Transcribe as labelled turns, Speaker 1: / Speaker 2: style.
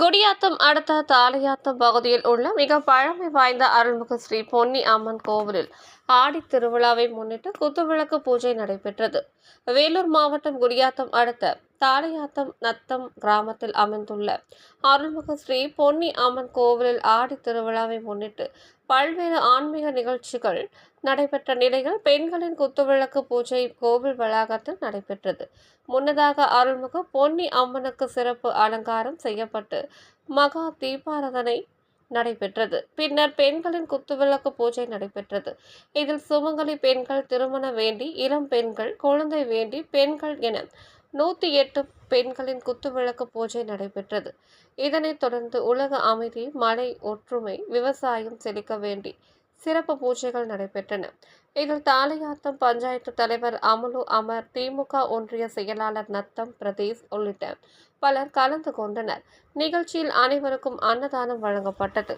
Speaker 1: குடியாத்தம் அடுத்த தாலியாத்தம் பகுதியில் உள்ள மிக பழமை வாய்ந்த அருள்மிகு ஸ்ரீ பொன்னி அம்மன் கோவிலில் ஆடி திருவிழாவை முன்னிட்டு குத்துவிளக்கு பூஜை நடைபெற்றது. வேலூர் மாவட்டம் குடியாத்தம் அடுத்த தாலையாத்தம் நத்தம் கிராமத்தில் அமைந்துள்ள அருள்மிகு ஸ்ரீ பொன்னி அம்மன் கோவிலில் ஆடி திருவிழாவை முன்னிட்டு பல்வேறு ஆன்மீக நிகழ்ச்சிகள் நடைபெற்ற நிலையில் பெண்களின் குத்துவிளக்கு பூஜை கோவில் வளாகத்தில் நடைபெற்றது. முன்னதாக அருள்மிகு பொன்னி அம்மனுக்கு சிறப்பு அலங்காரம் செய்யப்பட்டு மகா தீபாராதனை நடைபெற்றது. பின்னர் பெண்களின் குத்துவிளக்கு பூஜை நடைபெற்றது. இதில் சுமங்கலி பெண்கள் திருமண வேண்டி இளம் பெண்கள் குழந்தை வேண்டி பெண்கள் என நூற்றி எட்டு பெண்களின் குத்துவிளக்கு பூஜை நடைபெற்றது. இதனைத் தொடர்ந்து உலக அமைதி மழை ஒற்றுமை விவசாயம் செழிக்க வேண்டி சிறப்பு பூஜைகள் நடைபெற்றன. இதில் தாலியாத்தம் பஞ்சாயத்து தலைவர் அமுலு அமர் திமுக ஒன்றிய செயலாளர் நத்தம் பிரதேஷ் உள்ளிட்ட பலர் கலந்து கொண்டனர். நிகழ்ச்சியில் அனைவருக்கும் அன்னதானம் வழங்கப்பட்டது.